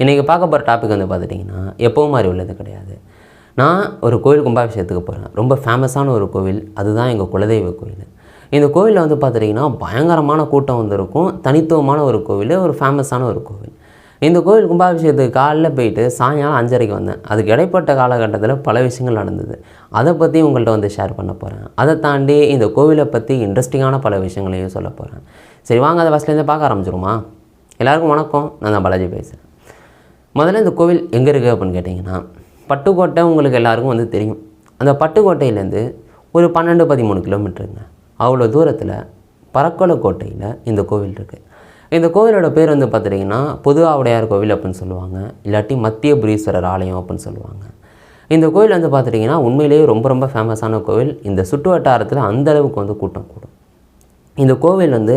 இன்றைக்கி பார்க்க போகிற டாபிக் வந்து பார்த்துட்டிங்கன்னா எப்போவும் மாதிரி உள்ளது கிடையாது. நான் ஒரு கோவில் கும்பாபிஷேகத்துக்கு போகிறேன். ரொம்ப ஃபேமஸான ஒரு கோவில். அதுதான் எங்கள் குலதெய்வ கோவில் இந்த கோவிலில் வந்து பார்த்துட்டிங்கன்னா பயங்கரமான கூட்டம் வந்திருக்கும். தனித்துவமான ஒரு கோவில். ஒரு ஃபேமஸான ஒரு கோவில். இந்த கோவில் கும்பாபிஷேகத்துக்கு காலைல போயிட்டு சாயங்காலம் அஞ்சரைக்கு வந்தேன். அதுக்கு இடைப்பட்ட காலகட்டத்தில் பல விஷயங்கள் நடந்தது. அதை பற்றி உங்கள்கிட்ட வந்து ஷேர் பண்ண போகிறேன். அதை தாண்டி இந்த கோவிலை பற்றி இன்ட்ரெஸ்டிங்கான பல விஷயங்களையும் சொல்ல போகிறேன். சரி வாங்க அதை ஃபஸ்ட்லேருந்து பார்க்க ஆரம்பிச்சிருமா எல்லாருக்கும் வணக்கம். நான் தான் பாலாஜி பேசுகிறேன். முதல்ல இந்த கோவில் எங்கே இருக்குது அப்படின்னு கேட்டிங்கன்னா பட்டுக்கோட்டை உங்களுக்கு எல்லாருக்கும் வந்து தெரியும். அந்த பட்டுக்கோட்டையிலேருந்து ஒரு பன்னெண்டு பதிமூணு கிலோமீட்டருங்க. அவ்வளோ தூரத்தில் பறக்கோலை கோட்டையில் இந்த கோவில் இருக்குது இந்த கோவிலோட பேர் வந்து பார்த்துட்டிங்கன்னா பொது ஆவுடையார் கோவில் அப்படின்னு சொல்லுவாங்க. இல்லாட்டி மத்திய புரீஸ்வரர் ஆலயம் அப்படின்னு சொல்லுவாங்க. இந்த கோவில் வந்து பார்த்துட்டிங்கன்னா உண்மையிலேயே ரொம்ப ரொம்ப ஃபேமஸான கோவில். இந்த சுற்று வட்டாரத்தில் அந்த அளவுக்கு வந்து கூட்டம் கூடும். இந்த கோவில் வந்து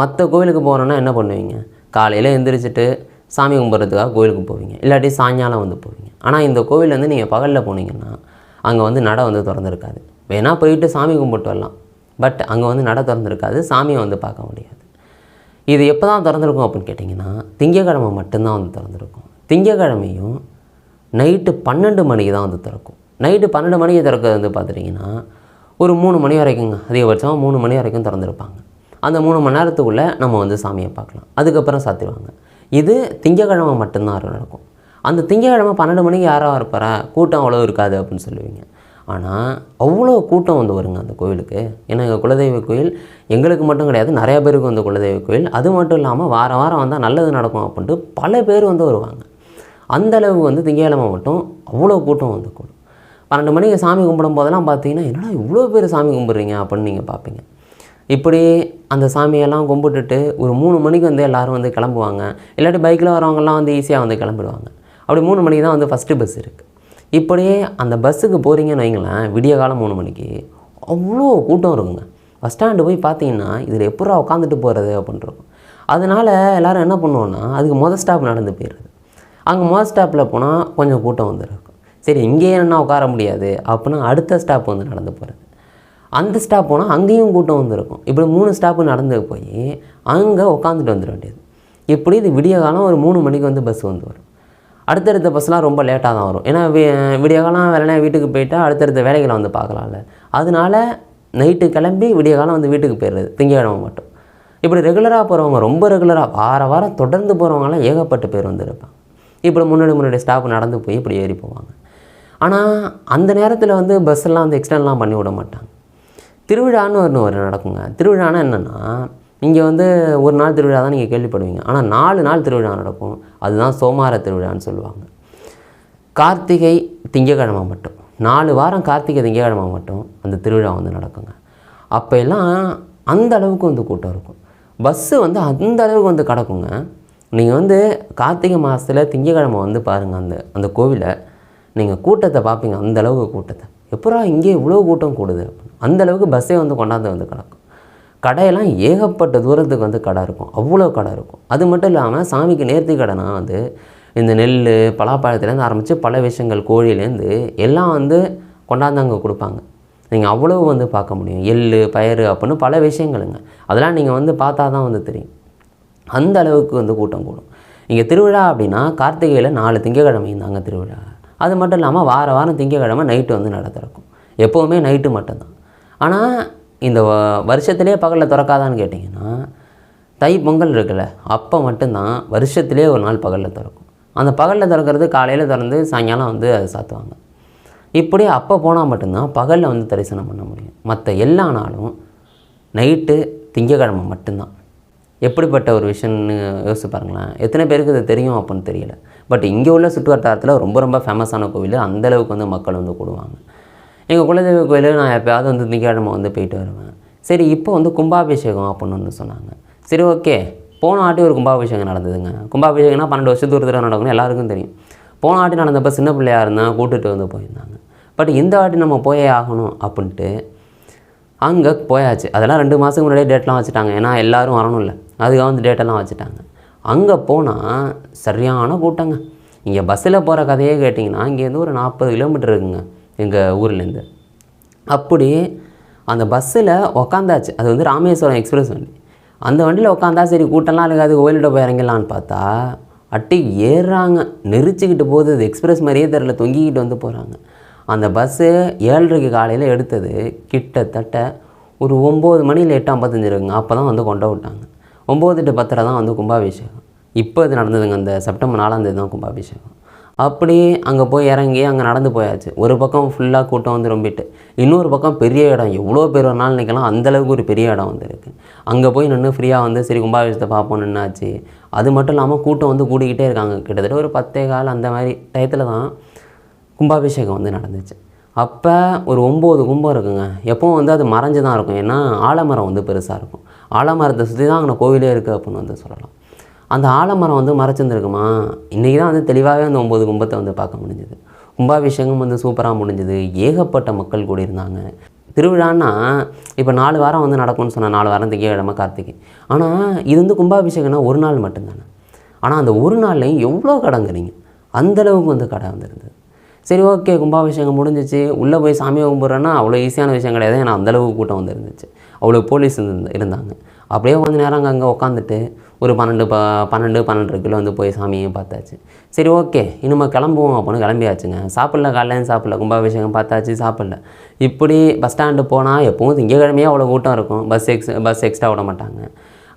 மற்ற கோவிலுக்கு போனோன்னா என்ன பண்ணுவீங்க? காலையில் எழுந்திரிச்சிட்டு சாமி கும்பிட்றதுக்காக கோவிலுக்கு போவீங்க. இல்லாட்டி சாயங்காலம் வந்து போவீங்க. ஆனால் இந்த கோவில் வந்து நீங்கள் பகலில் போனீங்கன்னா அங்கே வந்து நடை வந்து திறந்துருக்காது. வேணால் போயிட்டு சாமி கும்பிட்டு வரலாம். பட் அங்கே வந்து நடை திறந்துருக்காது. சாமியை வந்து பார்க்க முடியாது. இது எப்போ தான் திறந்துருக்கும் அப்படின்னு கேட்டிங்கன்னா திங்கக்கிழமை மட்டும்தான் வந்து திறந்துருக்கும். திங்கக்கிழமையும் நைட்டு பன்னெண்டு மணிக்கு தான் வந்து திறக்கும். நைட்டு பன்னெண்டு மணிக்கு திறக்கிறது வந்து பார்த்துட்டிங்கன்னா ஒரு மூணு மணி வரைக்குங்க அதிகபட்சமாக மூணு மணி வரைக்கும் திறந்துருப்பாங்க. அந்த மூணு மணி நேரத்துக்குள்ளே நம்ம வந்து சாமியை பார்க்கலாம். அதுக்கப்புறம் சாத்திடுவாங்க. இது திங்கக்கிழமை மட்டும்தான் நடக்கும். அந்த திங்கக்கிழமை பன்னெண்டு மணிக்கு யாராக இருப்பாரா? கூட்டம் அவ்வளோ இருக்காது அப்படின்னு சொல்லுவீங்க. ஆனால் அவ்வளோ கூட்டம் வந்து வருங்க அந்த கோவிலுக்கு ஏன்னா எங்கள் குலதெய்வ கோயில் எங்களுக்கு மட்டும் கிடையாது நிறைய பேருக்கு வந்து குலதெய்வ கோயில். அது மட்டும் இல்லாமல் வாரம் வாரம் வந்தால் நல்லது நடக்கும் அப்படின்ட்டு பல பேர் வந்து வருவாங்க. அந்த வந்து திங்கக்கிழமை மட்டும் அவ்வளோ கூட்டம் வந்து கூடும். பன்னெண்டு மணிக்கு சாமி கும்பிடும் போதெல்லாம் பார்த்தீங்கன்னா என்னடா இவ்வளோ பேர் சாமி கும்பிட்றீங்க அப்படின்னு நீங்கள் பார்ப்பீங்க இப்படி அந்த சாமியெல்லாம் கும்பிட்டுட்டு ஒரு மூணு மணிக்கு வந்து எல்லோரும் வந்து கிளம்புவாங்க. இல்லாட்டி பைக்கில் வரவங்கலாம் வந்து ஈஸியாக வந்து கிளம்பிடுவாங்க. அப்படி மூணு மணிக்கு தான் வந்து ஃபஸ்ட்டு பஸ் இருக்குது இப்படியே அந்த பஸ்ஸுக்கு போகிறீங்கன்னு வைங்களேன் விடிய காலம் மூணு மணிக்கு அவ்வளோ கூட்டம் இருக்குங்க. பஸ் ஸ்டாண்டு போய் பார்த்தீங்கன்னா இதில் எப்படா உட்காந்துட்டு போகிறது அப்படின்றோம் அதனால் எல்லோரும் என்ன பண்ணுவோன்னா அதுக்கு மொதல் ஸ்டாப் நடந்து போயிடுறது. அங்கே மொதல் ஸ்டாப்பில் போனால் கொஞ்சம் கூட்டம் வந்துருக்கும் சரி இங்கேயே என்ன உட்கார முடியாது அப்படின்னா அடுத்த ஸ்டாப் வந்து நடந்து போகிறது அந்த ஸ்டாப் போனால் அங்கேயும் கூட்டம் வந்திருக்கும். இப்படி மூணு ஸ்டாப்பு நடந்து போய் அங்கே உட்காந்துட்டு வந்துட வேண்டியது. இப்படி இது விடிய காலம் ஒரு மூணு மணிக்கு வந்து பஸ் வந்து வரும். அடுத்தடுத்த பஸ்லாம் ரொம்ப லேட்டாக தான் வரும். ஏன்னா வி விடிய காலம் வேலைனா வீட்டுக்கு போயிட்டால் அடுத்தடுத்த வேலைகளை வந்து பார்க்கலாம்ல. அதனால நைட்டு கிளம்பி விடிய காலம் வந்து வீட்டுக்கு போயிடுறது. திங்கக்கிழமை மட்டும். இப்படி ரெகுலராக போகிறவங்க ரொம்ப ரெகுலராக வார வாரம் தொடர்ந்து போகிறவங்களாம் ஏகப்பட்ட பேர் வந்துருப்பாங்க. இப்படி முன்னாடி முன்னாடி ஸ்டாப் நடந்து போய் இப்படி ஏறி போவாங்க. ஆனால் அந்த நேரத்தில் வந்து பஸ்ஸெல்லாம் வந்து எக்ஸ்டெண்ட்லாம் பண்ணி விட மாட்டாங்க. திருவிழான்னு ஒன்று ஒரு நடக்குங்க. திருவிழானா என்னென்னா இங்கே வந்து ஒரு நாள் திருவிழா தான் நீங்கள் கேள்விப்படுவீங்க. ஆனால் நாலு நாள் திருவிழா நடக்கும். அதுதான் சோமார திருவிழான்னு சொல்லுவாங்க. கார்த்திகை திங்கக்கிழமை மட்டும். நாலு வாரம் கார்த்திகை திங்கக்கிழமை மட்டும் அந்த திருவிழா வந்து நடக்குங்க. அப்போ எல்லாம் அந்த அளவுக்கு வந்து கூட்டம் இருக்கும். பஸ்ஸு வந்து அந்த அளவுக்கு வந்து கிடக்குங்க. நீங்கள் வந்து கார்த்திகை மாதத்தில் திங்கக்கிழமை வந்து பாருங்கள் அந்த அந்த கோவிலை நீங்கள் கூட்டத்தை பார்ப்பீங்க அந்த அளவுக்கு கூட்டத்தை. எப்படா இங்கே இவ்வளோ கூட்டம் கூடுது? அந்த அளவுக்கு பஸ்ஸே வந்து கொண்டாந்து வந்து கிடக்கும். கடையெல்லாம் ஏகப்பட்ட தூரத்துக்கு வந்து கடை இருக்கும். அவ்வளோ கடை இருக்கும். அது மட்டும் இல்லாமல் சாமிக்கு நேர்த்தி கடைனா வந்து இந்த நெல் பலாப்பழத்துலேருந்து ஆரம்பித்து பல விஷயங்கள் கோழிலேருந்து எல்லாம் வந்து கொண்டாந்து அங்கே கொடுப்பாங்க. நீங்கள் அவ்வளோ வந்து பார்க்க முடியும். எள் பயிறு அப்படின்னு பல விஷயங்களுங்க. அதெல்லாம் நீங்கள் வந்து பார்த்தா தான் வந்து தெரியும். அந்த அளவுக்கு வந்து கூட்டம் கூடும். இங்கே திருவிழா அப்படின்னா கார்த்திகையில் நாலு திங்கக்கிழமை தாங்க திருவிழா. அது மட்டும் இல்லாமல் வார வாரம் திங்கக்கிழமை நைட்டு வந்து நட திறக்கும். எப்போவுமே நைட்டு மட்டும்தான். ஆனால் இந்த வருஷத்துலேயே பகலில் திறக்காதான்னு கேட்டிங்கன்னா தை பொங்கல் இருக்குல்ல அப்போ மட்டும்தான் வருஷத்துலேயே ஒரு நாள் பகலில் திறக்கும். அந்த பகலில் திறக்கிறது காலையில் திறந்து சாயங்காலம் வந்து அதை சாத்துவாங்க. இப்படி அப்போ போனால் மட்டும்தான் பகலில் வந்து தரிசனம் பண்ண முடியும். மற்ற எல்லா நாளும் நைட்டு திங்கக்கிழமை மட்டும்தான். எப்படிப்பட்ட ஒரு விஷயம்னு யோசிச்சு பாருங்களேன். எத்தனை பேருக்கு இது தெரியும் அப்படின்னு தெரியல. பட் இங்கே உள்ள சுற்று வட்டாரத்தில் ரொம்ப ரொம்ப ஃபேமஸான கோவில் அந்தளவுக்கு வந்து மக்கள் வந்து கூடுவாங்க. எங்கள் குலதெய்வ கோயில் நான் எப்போயாவது வந்து திங்கக்கிழமை வந்து போயிட்டு வருவேன். சரி இப்போ வந்து கும்பாபிஷேகம் அப்படின்னு வந்து சொன்னாங்க. சரி ஓகே. போன ஆட்டி ஒரு கும்பாபிஷேகம் நடந்ததுங்க. கும்பாபிஷேகம்னா பன்னெண்டு வருஷத்து ஒரு தடவை நடக்கணும் எல்லாருக்கும் தெரியும். போன ஆட்டி நடந்தப்போ சின்ன பிள்ளையாக இருந்தால் கூட்டுட்டு வந்து போயிருந்தாங்க. பட் இந்த ஆட்டி நம்ம போயே ஆகணும் அப்படின்ட்டு அங்கே போயாச்சு. அதெல்லாம் ரெண்டு மாதத்துக்கு முன்னாடியே டேட்லாம் வச்சுட்டாங்க. ஏன்னா எல்லோரும் வரணும்ல. அதுக்காக வந்து டேட்டெல்லாம் வச்சுட்டாங்க. அங்கே போனால் சரியான கூட்டங்க. இங்கே பஸ்ஸில் போகிற கதையே கேட்டிங்கன்னா இங்கேருந்து ஒரு நாற்பது கிலோமீட்டர் இருக்குங்க எங்கள் ஊர்லேருந்து. அப்படி அந்த பஸ்ஸில் உக்காந்தாச்சு. அது வந்து ராமேஸ்வரம் எக்ஸ்பிரஸ் வண்டி. அந்த வண்டியில் உட்காந்தா சரி கூட்டம்லாம் இருக்காது கோயில்கிட்ட போய் இறங்கலான்னு பார்த்தா அட்டி ஏறுறாங்க. நெரிச்சிக்கிட்டு போகுது. அது எக்ஸ்பிரஸ் மாதிரியே தெரில தொங்கிக்கிட்டு வந்து போகிறாங்க அந்த பஸ்ஸு ஏழரைக்கு காலையில் எடுத்தது கிட்டத்தட்ட ஒரு ஒம்பது மணி லேட்டாக ஐம்பத்தஞ்சு இருக்குங்க. அப்போ தான் வந்து கொண்டு விட்டாங்க. ஒம்பது டு பத்தரை தான் வந்து கும்பாபிஷேகம். இப்போ இது நடந்ததுங்க அந்த செப்டம்பர் நாலாம் தேதி தான் கும்பாபிஷேகம். அப்படியே அங்கே போய் இறங்கி அங்கே நடந்து போயாச்சு. ஒரு பக்கம் ஃபுல்லாக கூட்டம் வந்து ரொம்பிட்டு இன்னொரு பக்கம் பெரிய இடம். எவ்வளோ பேர் ஒரு நாள் நிற்கலாம் அந்தளவுக்கு ஒரு பெரிய இடம் வந்து இருக்குது அங்கே போய் நின்று ஃப்ரீயாக வந்து சரி கும்பாபிஷேகத்தை பார்ப்போம் நின்னாச்சு. அது மட்டும் இல்லாமல் கூட்டம் வந்து கூடிக்கிட்டே இருக்காங்க. கிட்டத்தட்ட ஒரு பத்தே கால் அந்த மாதிரி டயத்தில் தான் கும்பாபிஷேகம் வந்து நடந்துச்சு. அப்போ ஒரு ஒம்பது கும்பம் இருக்குங்க. எப்போவும் வந்து அது மறைஞ்சு தான் இருக்கும். ஏன்னா ஆலமரம் வந்து பெருசாக இருக்கும். ஆலமரத்தை சுற்றி தான் அங்கே கோவிலே இருக்குது அப்படின்னு வந்து சொல்லலாம். அந்த ஆலமரம் வந்து மறைச்சிருந்துருக்குமா? இன்றைக்கி தான் வந்து தெளிவாகவே அந்த ஒம்பது கும்பத்தை வந்து பார்க்க முடிஞ்சுது. கும்பாபிஷேகம் வந்து சூப்பராக முடிஞ்சுது. ஏகப்பட்ட மக்கள் கூடியிருந்தாங்க. திருவிழான்னா இப்போ நாலு வாரம் வந்து நடக்கும்னு சொன்ன நாலு வாரம் திங்கக்கிழமை கார்த்திகை. ஆனால் இது வந்து கும்பாபிஷேகம்னா ஒரு நாள் மட்டும்தானே. ஆனால் அந்த ஒரு நாள்லையும் எவ்வளோ கடங்குறீங்க அந்தளவுக்கு வந்து கடை வந்துருந்தது. சரி ஓகே கும்பாபிஷேகம் முடிஞ்சிச்சு. உள்ளே போய் சாமியை கும்பிட்றேன்னா அவ்வளோ ஈஸியான விஷயம் கிடையாது. ஏன்னா அந்தளவுக்கு கூட்டம் வந்துருந்துச்சு அவ்வளோ போலீஸ் இருந்தாங்க. அப்படியே கொஞ்ச நேரம் அங்கே அங்கே உட்காந்துட்டு ஒரு பன்னெண்டு ப பன்னெண்டு பன்னெண்டு கிலோ வந்து போய் சாமியை பார்த்தாச்சு. சரி ஓகே இனிமேல் கிளம்புவோம் அப்படின்னு கிளம்பியாச்சுங்க. சாப்பிடல காலையில் சாப்பிடல கும்பாபிஷேகம் பார்த்தாச்சு சாப்பிடல. இப்படி பஸ் ஸ்டாண்டு போனால் எப்பவும் திங்கக்கிழமையே அவ்வளோ கூட்டம் இருக்கும். பஸ் எக்ஸ் பஸ் எக்ஸ்ட்ரா விட மாட்டாங்க.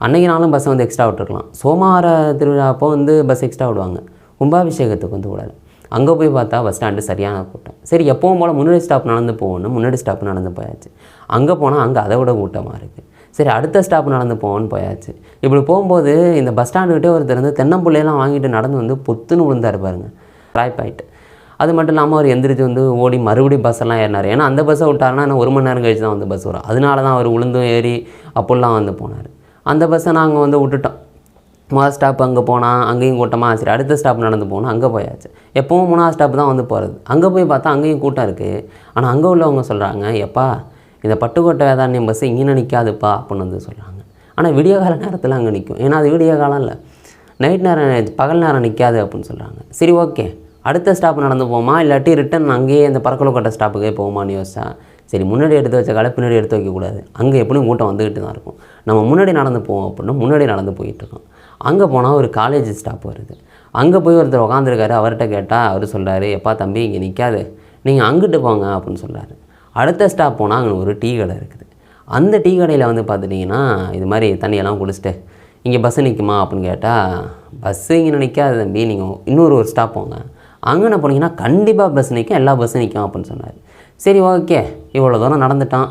அன்றைக்கி நாளும் பஸ்ஸை வந்து எக்ஸ்ட்ரா விட்டுருக்கலாம். சோமார திருவிழா அப்போ வந்து பஸ் எக்ஸ்ட்ரா விடுவாங்க. கும்பாபிஷேகத்துக்கு வந்து கூடாது அங்கே போய் பார்த்தா பஸ் ஸ்டாண்டு சரியான கூட்டம். சரி எப்போவும் போல் முன்னாடி ஸ்டாப் நடந்து போகணும் முன்னாடி ஸ்டாப் நடந்து போயாச்சு. அங்கே போனால் அங்கே அதை விட கூட்டமாக இருக்குது சரி அடுத்த ஸ்டாப் நடந்து போவோன்னு போயாச்சு. இப்படி போகும்போது இந்த பஸ் ஸ்டாண்டுக்கிட்டே ஒருத்தர் வந்து தென்னம்புள்ளையெல்லாம் வாங்கிட்டு நடந்து வந்து பொத்துன்னு விழுந்தாரு பாருங்க. ராய்ப்பாயிட்டு அது மட்டும் இல்லாமல் அவர் எந்திரிச்சு வந்து ஓடி மறுபடியும் பஸ்ஸெல்லாம் ஏறினார். ஏன்னா அந்த பஸ்ஸை விட்டாருன்னா இன்னும் ஒரு மணி நேரம் கழிச்சு தான் வந்து பஸ் வரும். அதனால தான் அவர் உளுந்தும் ஏறி அப்போல்லாம் வந்து போனார். அந்த பஸ்ஸை நாங்கள் வந்து விட்டுட்டோம். முதல் ஸ்டாப் அங்கே போனால் அங்கேயும் கூட்டமாக சரி அடுத்த ஸ்டாப் நடந்து போனால் அங்கே போயாச்சு. எப்போவும் மூணாவது ஸ்டாப் தான் வந்து போகிறது அங்கே போய் பார்த்தா அங்கேயும் கூட்டம் இருக்குது ஆனால் அங்கே உள்ளவங்க சொல்கிறாங்க எப்பா இந்த பட்டுக்கோட்டை வேதாரண்யம் பஸ் இங்கே நிற்காதுப்பா அப்படின்னு வந்து சொல்கிறாங்க ஆனால் விடிய கால நேரத்தில் அங்கே நிற்கும் ஏன்னா அது விடிய காலம் இல்லை. நைட் நேரம் பகல் நேரம் நிற்காது அப்படின்னு சொல்கிறாங்க சரி ஓகே அடுத்த ஸ்டாப் நடந்து போமா இல்லாட்டி ரிட்டன் அங்கேயே இந்த பறக்கலக்கோட்டை ஸ்டாப்புக்கே போகுமான்னு யோசிச்சா சரி முன்னாடி எடுத்து வச்ச காலை பின்னாடி எடுத்து வைக்கக்கூடாது. அங்கே எப்படியும் கூட்டம் வந்துக்கிட்டு தான் இருக்கும். நம்ம முன்னாடி நடந்து போவோம் அப்படின்னா முன்னாடி நடந்து போயிட்டுருக்கோம் அங்கே போனால் ஒரு காலேஜ் ஸ்டாப் வருது. அங்கே போய் ஒருத்தர் உட்காந்துருக்காரு அவர்கிட்ட கேட்டால் அவர் சொல்கிறாரு எப்பா தம்பி இங்கே நிற்காது நீங்கள் அங்கிட்டு போங்க அப்படின்னு சொல்கிறாரு அடுத்த ஸ்டாப் போனால் அங்கே ஒரு டீ கடை இருக்குது. அந்த டீ கடையில் வந்து பார்த்துட்டிங்கன்னா இது மாதிரி தண்ணியெல்லாம் குடிச்சிட்டு இங்கே பஸ்ஸு நிற்குமா அப்படின்னு கேட்டால் பஸ்ஸு இங்கே நிற்காது தம்பி நீங்கள் இன்னொரு ஒரு ஸ்டாப் போங்க. அங்கே போனீங்கன்னா கண்டிப்பாக பஸ் நிற்கும் எல்லா பஸ்ஸும் நிற்கும் அப்படின்னு சொன்னார். சரி ஓகே இவ்வளோ தூரம் நடந்துட்டான்.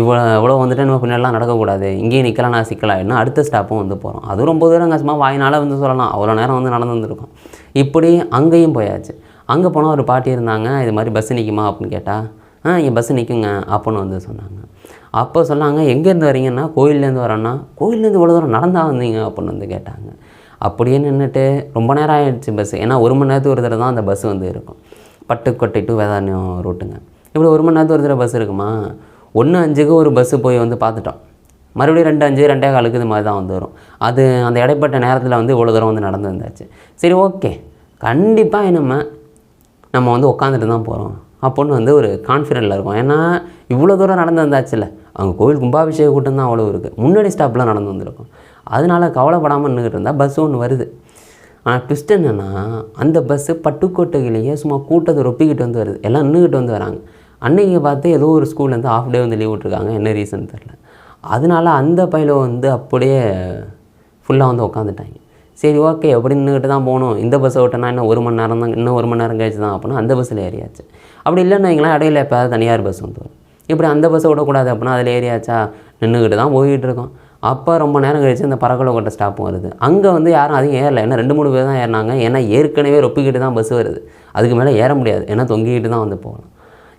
இவ்வளோ இவ்வளோ வந்துட்டு நம்ம பின்னாடிலாம் நடக்கக்கூடாது. இங்கேயும் நிற்கலாம் நான் சிக்கலாயிடும் அடுத்த ஸ்டாப்பும் வந்து போகிறோம் அது ரொம்ப தூரம் கஷ்டமாக வாயினால் வந்து சொல்லலாம். அவ்வளோ நேரம் வந்து நடந்து வந்திருக்கோம் இப்படி அங்கேயும் போயாச்சு. அங்கே போனால் ஒரு பாட்டி இருந்தாங்க இது மாதிரி பஸ் நிற்குமா அப்படின்னு கேட்டால் ஆ இங்கே பஸ் நிற்குங்க அப்படின்னு வந்து சொன்னாங்க. அப்போ சொன்னாங்க எங்கேருந்து வரீங்கன்னா கோயிலேருந்து வரோன்னா கோயிலேருந்து இவ்வளோ தூரம் நடந்தா வந்தீங்க அப்படின்னு வந்து கேட்டாங்க. அப்படியே நின்றுட்டு ரொம்ப நேரம் ஆயிடுச்சு பஸ். ஏன்னா ஒரு மணி நேரத்துக்கு ஒரு தடவை தான் அந்த பஸ் வந்து இருக்கும். பட்டுக்கொட்டை டு வேதாரண்யம் ரூட்டுங்க இப்படி ஒரு மணி நேரத்துக்கு ஒரு தடவை பஸ் இருக்குமா? ஒன்று அஞ்சுக்கு ஒரு பஸ்ஸு போய் வந்து பார்த்துட்டோம். மறுபடியும் ரெண்டு அஞ்சு ரெண்டே காலுக்கு இது மாதிரி தான் வந்து வரும். அது அந்த இடைப்பட்ட நேரத்தில் வந்து இவ்வளோ தூரம் வந்து நடந்து வந்தாச்சு. சரி ஓகே கண்டிப்பாக நம்ம நம்ம வந்து உட்காந்துட்டு தான் போகிறோம் அப்போன்னு வந்து ஒரு கான்ஃபிடென்ட்டில் இருக்கும். ஏன்னா இவ்வளோ தூரம் நடந்து வந்தாச்சுல்ல. அங்கே கோவில் கும்பாபிஷேக கூட்டம் தான் அவ்வளோ இருக்குது முன்னாடி ஸ்டாப்லாம் நடந்து வந்திருக்கும். அதனால் கவலைப்படாமல் நின்றுட்டு இருந்தால் பஸ் ஒன்று வருது. ஆனால் ட்விஸ்ட் என்னென்னா அந்த பஸ்ஸு பட்டுக்கோட்டையிலேயே சும்மா கூட்டத்தை ரொப்பிக்கிட்டு வந்து வருது. எல்லாம் நின்றுக்கிட்டு வந்து வராங்க. அன்னைக்கு பார்த்து ஏதோ ஒரு ஸ்கூல்லேருந்து ஆஃப் டே வந்து லீவ் விட்ருக்காங்க என்ன ரீசன் தெரில அதனால அந்த பையில வந்து அப்படியே ஃபுல்லாக வந்து உட்காந்துட்டாங்க சரி ஓகே எப்படி நின்றுக்கிட்டு தான் போகணும்? இந்த பஸ்ஸை விட்டனா இன்னும் ஒரு மணி நேரம் தான் இன்னும் ஒரு மணி நேரம் கழிச்சு தான் அப்படின்னா அந்த பஸ்ஸில் ஏறியாச்சு. அப்படி இல்லைன்னு வைங்களேன் இடையில எப்போயாவது தனியார் பஸ் வந்து வரும். இப்படி அந்த பஸ்ஸை விடக்கூடாது அப்படின்னா அதில் ஏறியாச்சா? நின்றுக்கிட்டு தான் போய்கிட்டு இருக்கோம். அப்போ ரொம்ப நேரம் கழிச்சு இந்த கொட்ட ஸ்டாப்பும் வருது. அங்கே வந்து யாரும் அதிகம் ஏறல. ஏன்னா ரெண்டு மூணு பேர் தான் ஏறினாங்க. ஏன்னா ஏற்கனவே ரொப்பிக்கிட்டு தான் பஸ் வருது. அதுக்கு மேலே ஏற முடியாது. ஏன்னா தொங்கிக்கிட்டு தான் வந்து போகலாம்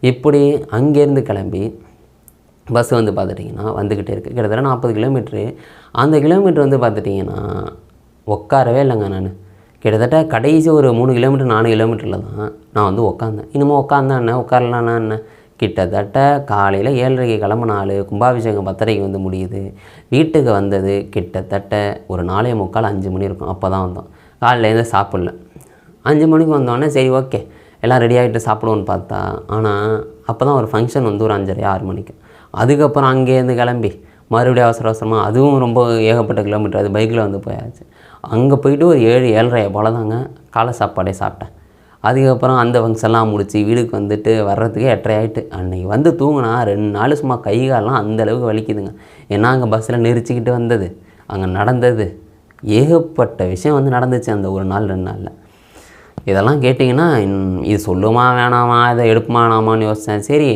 இப்படி அங்கேருந்து கிளம்பி பஸ் வந்து பார்த்துட்டிங்கன்னா வந்துக்கிட்டே இருக்குது கிட்டத்தட்ட நாற்பது கிலோமீட்ரு அந்த கிலோமீட்டர் வந்து பார்த்துட்டிங்கன்னா உட்காரவே இல்லைங்க நான். கிட்டத்தட்ட கடைசி ஒரு மூணு கிலோமீட்டர் நாலு கிலோமீட்டரில் தான் நான் வந்து உட்காந்தேன். இன்னமும் உட்காந்தேன் என்ன? உட்காரலான்னா என்ன? கிட்டத்தட்ட காலையில் ஏழரைக்கு கிளம்புன ஆள் கும்பாபிஷேகம் பத்தரைக்கு வந்து முடியுது. வீட்டுக்கு வந்தது கிட்டத்தட்ட ஒரு நாலே முக்கால் அஞ்சு மணி இருக்கும். அப்போ தான் வந்தோம் காலையிலேருந்து சாப்பிடல. அஞ்சு மணிக்கு வந்தோடனே சரி ஓகே எல்லாம் ரெடி ஆகிட்டு சாப்பிடுவோன்னு பார்த்தா ஆனால் அப்போ தான் ஒரு ஃபங்க்ஷன் வந்து ஒரு அஞ்சரை ஆறு மணிக்கு. அதுக்கப்புறம் அங்கேருந்து கிளம்பி மறுபடியும் அவசர அவசரமாக அதுவும் ரொம்ப ஏகப்பட்ட கிலோமீட்டர் அது பைக்கில் வந்து போயாச்சு. அங்கே போயிட்டு ஒரு ஏழு ஏழரை போல தாங்க காலை சாப்பாடே சாப்பிட்டேன். அதுக்கப்புறம் அந்த ஃபங்க்ஷன்லாம் முடித்து வீட்டுக்கு வந்துட்டு வர்றதுக்கே எட்டரை ஆயிட்டு அன்றைக்கி வந்து தூங்கினா ரெண்டு நாள் சும்மா கை காலெலாம் அந்த அளவுக்கு வலிக்குதுங்க. ஏன்னா அங்கே பஸ்ஸில் நெரிச்சிக்கிட்டு வந்தது. அங்கே நடந்தது. ஏகப்பட்ட விஷயம் வந்து நடந்துச்சு அந்த ஒரு நாள் ரெண்டு நாளில். இதெல்லாம் கேட்டிங்கன்னா இது சொல்லுமா வேணாமா இதை எடுப்புமா வேணாமான்னு யோசித்தேன் சரி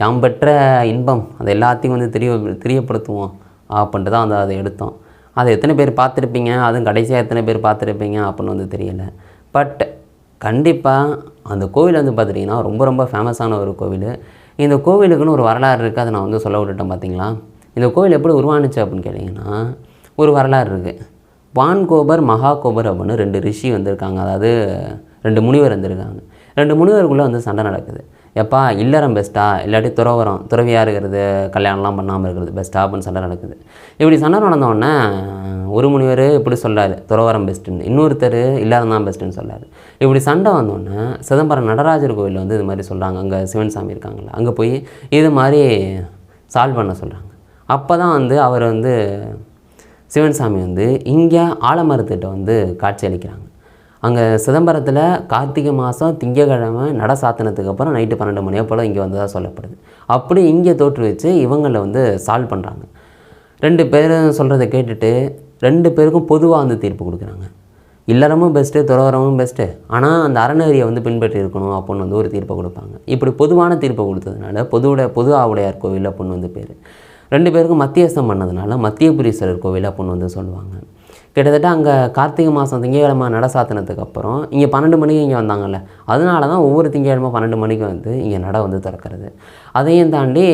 யாம் பெற்ற இன்பம் அதை எல்லாத்தையும் வந்து தெரிய தெரியப்படுத்துவோம் அப்படின்ட்டு தான் வந்து அதை எடுத்தோம். அதை எத்தனை பேர் பார்த்துருப்பீங்க? அதுவும் கடைசியாக எத்தனை பேர் பார்த்துருப்பீங்க அப்படின்னு வந்து தெரியல. பட் கண்டிப்பாக அந்த கோவில் வந்து பார்த்துட்டிங்கன்னா ரொம்ப ரொம்ப ஃபேமஸான ஒரு கோவில். இந்த கோவிலுக்குன்னு ஒரு வரலாறு இருக்குது அதை நான் வந்து சொல்ல விட்டுட்டேன் பார்த்தீங்களா இந்த கோவில் எப்படி உருவானுச்சு அப்படின்னு கேட்டிங்கன்னா ஒரு வரலாறு இருக்குது வான்கோபர் மகாகோபர் அப்படின்னு ரெண்டு ரிஷி வந்திருக்காங்க. அதாவது ரெண்டு முனிவர் வந்திருக்காங்க. ரெண்டு முனிவருக்குள்ளே வந்து சண்டை நடக்குது. எப்பா இல்லறம் பெஸ்ட்டா இல்லாட்டி துறவரம் துறவியாக இருக்கிறது கல்யாணம்லாம் பண்ணாமல் இருக்கிறது பெஸ்ட்டா அப்படின்னு சண்டை நடக்குது. இப்படி சண்டை நடந்தோடனே ஒரு முனிவர் இப்படி சொல்கிறாரு துறவரம் பெஸ்ட்டுன்னு இன்னொருத்தர் இல்லாதம் தான் பெஸ்ட்டுன்னு சொல்கிறாரு இப்படி சண்டை வந்தோடனே சிதம்பரம் நடராஜர் கோவிலில் வந்து இது மாதிரி சொல்கிறாங்க அங்கே சிவன் சாமி இருக்காங்கள அங்கே போய் இது மாதிரி சால்வ் பண்ண சொல்கிறாங்க அப்போ தான் வந்து அவர் வந்து சிவன் சாமி வந்து இங்கே ஆலமரத்திட்ட வந்து காட்சி அளிக்கிறாங்க. அங்கே சிதம்பரத்தில் கார்த்திகை மாதம் திங்கக்கிழமை நட சாத்தனத்துக்கு அப்புறம் நைட்டு பன்னெண்டு மணியோ போல் இங்கே வந்ததாக சொல்லப்படுது. அப்படி இங்கே தோற்று வச்சு இவங்களை வந்து சால்வ் பண்ணுறாங்க ரெண்டு பேரும் சொல்கிறத கேட்டுட்டு ரெண்டு பேருக்கும் பொதுவாக வந்து தீர்ப்பு கொடுக்குறாங்க. இல்லறமும் பெஸ்ட்டு துறவரமும் பெஸ்ட்டு ஆனால் அந்த அறநெறியை வந்து பின்பற்றி இருக்கணும் அப்படின்னு வந்து ஒரு தீர்ப்பை கொடுப்பாங்க. இப்படி பொதுவான தீர்ப்பை கொடுத்ததுனால பொதுவுடைய பொது ஆவுடையார் கோவில் அப்படின்னு வந்து பேர். ரெண்டு பேருக்கும் மத்தியஸ்தம் பண்ணதுனால மத்தியபுரீஸ்வரர் கோவில் அப்படின்னு வந்து சொல்லுவாங்க. கிட்டத்தட்ட அங்கே கார்த்திகை மாதம் திங்கக்கிழமை நட சாத்தினத்துக்கு அப்புறம் இங்கே பன்னெண்டு மணிக்கு இங்கே வந்தாங்கல்ல அதனால தான் ஒவ்வொரு திங்கக்கிழமை பன்னெண்டு மணிக்கு வந்து இங்கே நட வந்து திறக்கிறது. அதையும் தாண்டி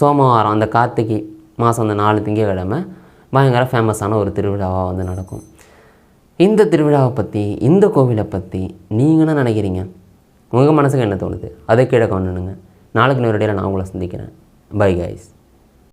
சோமவாரம் அந்த கார்த்திகை மாதம் அந்த நாலு திங்கக்கிழமை பயங்கர ஃபேமஸான ஒரு திருவிழாவாக வந்து நடக்கும். இந்த திருவிழாவை பற்றி இந்த கோவிலை பற்றி நீங்கள் என்ன நினைக்கிறீங்க? உங்கள் மனசுக்கு என்ன தோணுது? அதை கீழே கொண்டுனுங்க நாளைக்கு நேரடியில் நான் உங்களை சந்திக்கிறேன். Bye guys